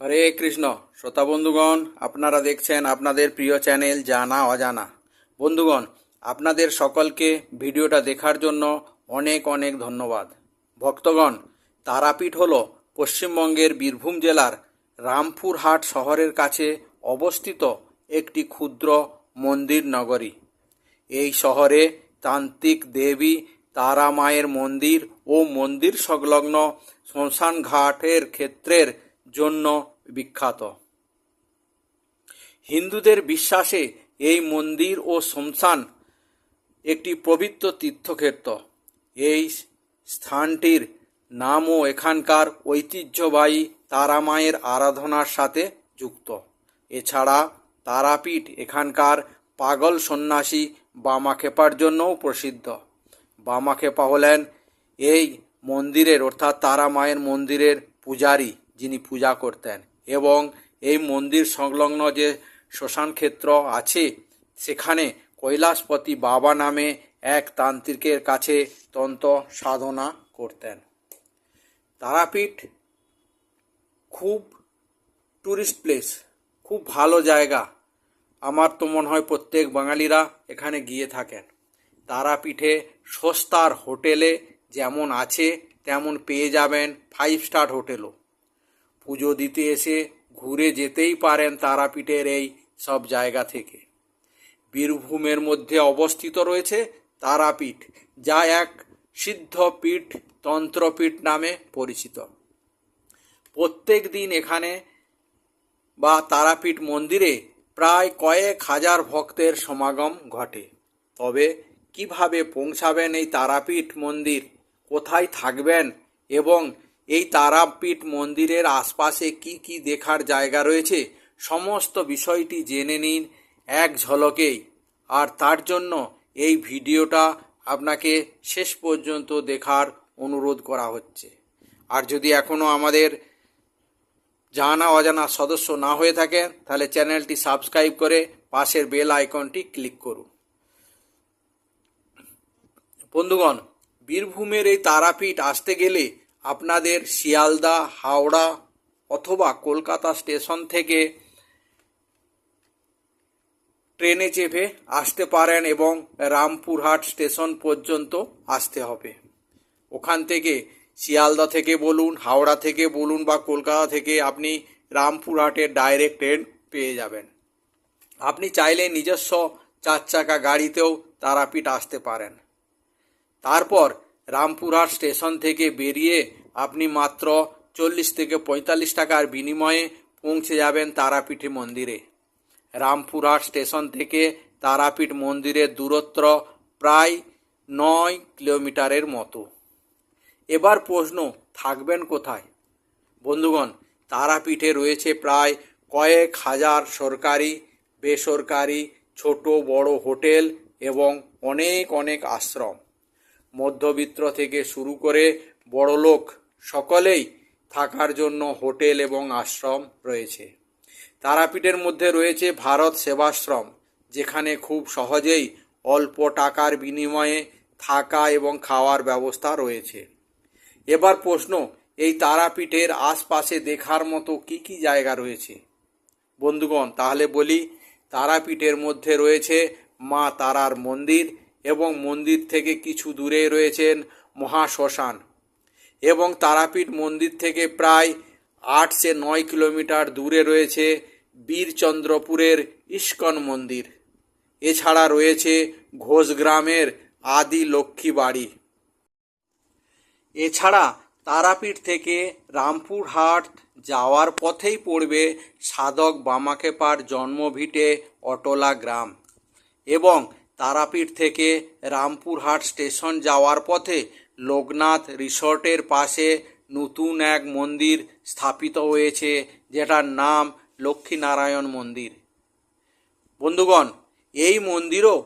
হরে কৃষ্ণ। শ্রোতা বন্ধুগণ, আপনারা দেখছেন আপনাদের প্রিয় চ্যানেল জানা অজানা। বন্ধুগণ, আপনাদের সকলকে ভিডিওটা দেখার জন্য অনেক অনেক ধন্যবাদ। ভক্তগণ, তারাপীঠ হল পশ্চিমবঙ্গের বীরভূম জেলার রামপুরহাট শহরের কাছে অবস্থিত একটি ক্ষুদ্র মন্দির নগরী। এই শহরে তান্ত্রিক দেবী তারা মায়ের মন্দির ও মন্দির সংলগ্ন শ্মশান ঘাটের ক্ষেত্রের জন্য বিখ্যাত। হিন্দুদের বিশ্বাসে এই মন্দির ও শ্মশান একটি পবিত্র তীর্থক্ষেত্র। এই স্থানটির নামও এখানকার ঐতিহ্যবাহী তারামায়ের আরাধনার সাথে যুক্ত। এছাড়া তারাপীঠ এখানকার পাগল সন্ন্যাসী বামাখেপার জন্যও প্রসিদ্ধ। বামাখেপা হলেন এই মন্দিরের অর্থাৎ তারা মায়ের মন্দিরের পূজারী। যিনি পূজা করতেন। এবং এই মন্দির সংলগ্ন যে শ্মশান ক্ষেত্র আছে, সেখানে কৈলাসপতি বাবা নামে এক তান্ত্রিকের কাছে তন্ত্র সাধনা করতেন। তারাপীঠ খুব ট্যুরিস্ট প্লেস খুব ভালো জায়গা। আমার তো মনে হয় প্রত্যেক বাঙালিরা এখানে গিয়ে থাকেন। তারাপীঠে সস্তার হোটেলে যেমন আছে, তেমন পেয়ে যাবেন ফাইভ স্টার হোটেলও। পুজো দিতে এসে ঘুরে যেতেই পারেন তারাপীঠের এই সব জায়গা থেকে। বীরভূমের মধ্যে অবস্থিত রয়েছে তারাপীঠ, যা এক সিদ্ধপীঠ তন্ত্রপীঠ নামে পরিচিত। প্রত্যেক দিন এখানে বা তারাপীঠ মন্দিরে প্রায় কয়েক হাজার ভক্তের সমাগম ঘটে। তবে কীভাবে পৌঁছাবেন এই তারাপীঠ মন্দির, কোথায় থাকবেন এবং এই তারাপীঠ মন্দিরের আশপাশে কি কি দেখার জায়গা রয়েছে? সমস্ত বিষয়টি জেনে নিন এক ঝলকেই। আর তার জন্য এই ভিডিওটা আপনাকে শেষ পর্যন্ত দেখার অনুরোধ করা হচ্ছে। আর যদি এখনও আমাদের জানা অজানা সদস্য না হয়ে থাকেন, তাহলে চ্যানেলটি সাবস্ক্রাইব করে পাশের বেল আইকনটি ক্লিক করুন। বন্ধুগণ, বীরভূমের এই তারাপীঠ আসতে গেলে আপনাদের শিয়ালদা, হাওড়া অথবা কলকাতা স্টেশন থেকে ট্রেনে চেপে আসতে পারেন এবং রামপুরহাট স্টেশন পর্যন্ত আসতে হবে। ওখান থেকে শিয়ালদা থেকে বলুন, হাওড়া থেকে বলুন বা কলকাতা থেকে আপনি রামপুরহাটের ডাইরেক্ট ট্রেন পেয়ে যাবেন। আপনি চাইলে নিজস্ব চার চাকা গাড়িতেও তারাপীঠ আসতে পারেন। তারপর রামপুরহাট স্টেশন থেকে বেরিয়ে আপনি মাত্র চল্লিশ থেকে পঁয়তাল্লিশ টাকার বিনিময়ে পৌঁছে যাবেন তারাপীঠে মন্দিরে। রামপুরহাট স্টেশন থেকে তারাপীঠ মন্দিরের দূরত্ব প্রায় নয় কিলোমিটারের মতো। এবার প্রশ্ন, থাকবেন কোথায়? বন্ধুগণ, তারাপীঠে রয়েছে প্রায় কয়েক হাজার সরকারি, বেসরকারি, ছোট বড় হোটেল এবং অনেক অনেক আশ্রম। মধ্যবিত্ত থেকে শুরু করে বড়লোক সকলেই থাকার জন্য হোটেল এবং আশ্রম রয়েছে। তারাপীঠের মধ্যে রয়েছে ভারত সেবাশ্রম, যেখানে খুব সহজেই অল্প টাকার বিনিময়ে থাকা এবং খাওয়ার ব্যবস্থা রয়েছে। এবার প্রশ্ন, এই তারাপীঠের আশপাশে দেখার মতো কি কি জায়গা রয়েছে? বন্ধুগণ, তাহলে বলি, তারাপীঠের মধ্যে রয়েছে মা তারার মন্দির এবং মন্দির থেকে কিছু দূরে রয়েছেন মহাশ্মশান। এবং তারাপীঠ মন্দির থেকে প্রায় আট সে নয় কিলোমিটার দূরে রয়েছে বীরচন্দ্রপুরের ইস্কন মন্দির। এছাড়া রয়েছে ঘোষগ্রামের আদি লক্ষ্মী বাড়ি। এছাড়া তারাপীঠ থেকে রামপুরহাট যাওয়ার পথেই পড়বে সাধক বামাখেপার জন্মভিটে অটোলা গ্রাম। এবং তারাপীঠ থেকে রামপুরহাট স্টেশন যাওয়ার পথে লোকনাথ রিসর্টের পাশে নতুন এক মন্দির স্থাপিত হয়েছে, যেটার নাম লক্ষ্মীনারায়ণ মন্দির। বন্ধুগণ, এই মন্দিরও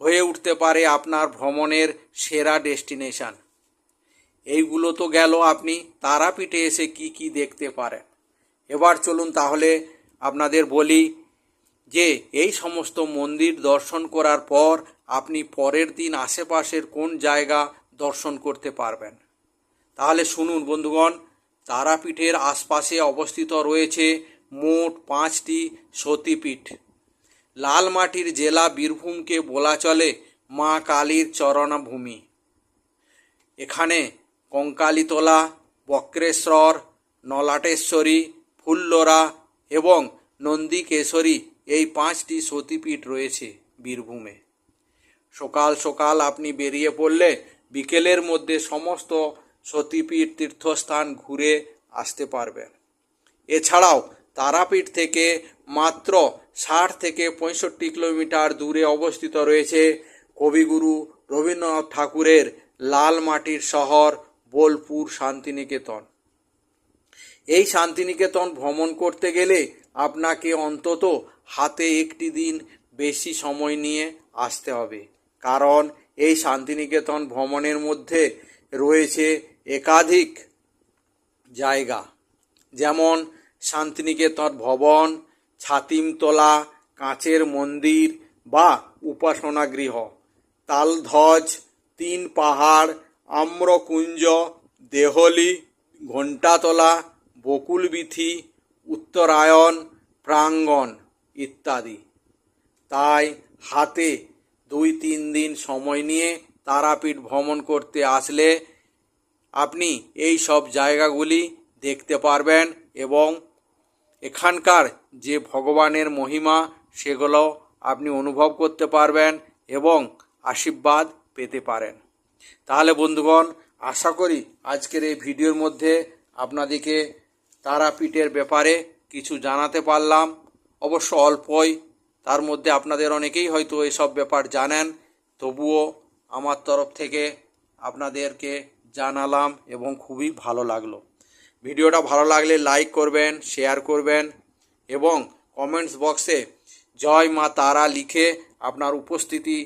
হয়ে উঠতে পারে আপনার ভ্রমণের সেরা ডেস্টিনেশন। এইগুলো তো গেল আপনি তারাপীঠে এসে কি কি দেখতে পারেন। এবার চলুন তাহলে আপনাদের বলি যে এই সমস্ত মন্দির দর্শন করার পর আপনি পরের দিন আশেপাশের কোন জায়গা দর্শন করতে পারবেন। তাহলে শুনুন বন্ধুগণ, তারাপীঠের আশপাশে অবস্থিত রয়েছে মোট পাঁচটি সতীপীঠ। লাল মাটির জেলা বীরভূমকে বলা চলে মা কালীর চরণভূমি। এখানে কঙ্কালীতলা, বক্রেশ্বর, নলাটেশ্বরী, ফুল্লরা এবং নন্দিকেশ্বরী এই পাঁচটি সতীপীঠ রয়েছে বীরভূমে। সকাল সকাল আপনি বেরিয়ে পড়লে বিকেলের মধ্যে সমস্ত সতীপীঠ তীর্থস্থান ঘুরে আসতে পারবেন। এছাড়াও তারাপীঠ থেকে মাত্র ষাট থেকে পঁয়ষট্টি কিলোমিটার দূরে অবস্থিত রয়েছে কবিগুরু রবীন্দ্রনাথ ঠাকুরের লাল মাটির শহর বোলপুর শান্তিনিকেতন। এই শান্তিনিকেতন ভ্রমণ করতে গেলে আপনাকে অন্তত হাতে একটি দিন বেশি সময় নিয়ে আসতে হবে। কারণ এই শান্তিনিকেতন ভ্রমণের মধ্যে রয়েছে একাধিক জায়গা। যেমন শান্তিনিকেতন ভবন, ছাতিমতলা, কাঁচের মন্দির বা উপাসনা গৃহ, তালধ্বজ, তিন পাহাড়, আম্রকুঞ্জ, দেহলি, ঘণ্টাতলা, বকুলবিথি উত্তরায়ণ, প্রাঙ্গণ ইত্যাদি। তাই হাতে দুই তিন দিন সময় নিয়ে তারাপীঠ ভ্রমণ করতে আসলে আপনি এই সব জায়গাগুলি দেখতে পারবেন এবং এখানকার যে ভগবানের মহিমা, সেগুলো আপনি অনুভব করতে পারবেন এবং আশীর্বাদ পেতে পারেন। তাহলে বন্ধুগণ, আশা করি আজকের এই ভিডিওর মধ্যে আপনাদেরকে তারাপীঠের ব্যাপারে কিছু জানাতে পারলাম। অবশ্য অল্পই, তার মধ্যে আপনাদের অনেকেই হয়তো এসব ব্যাপার জানেন। তবুও আমার তরফ থেকে আপনাদেরকে জানালাম এবং খুবই ভালো লাগল। ভিডিওটা ভালো লাগলে লাইক করবেন, শেয়ার করবেন এবং কমেন্টস বক্সে জয় মা তারা লিখে আপনার উপস্থিতি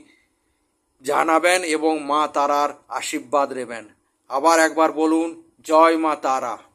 জানাবেন এবং মা তারার আশীর্বাদ নেবেন। আবার একবার বলুন, জয় মা তারা।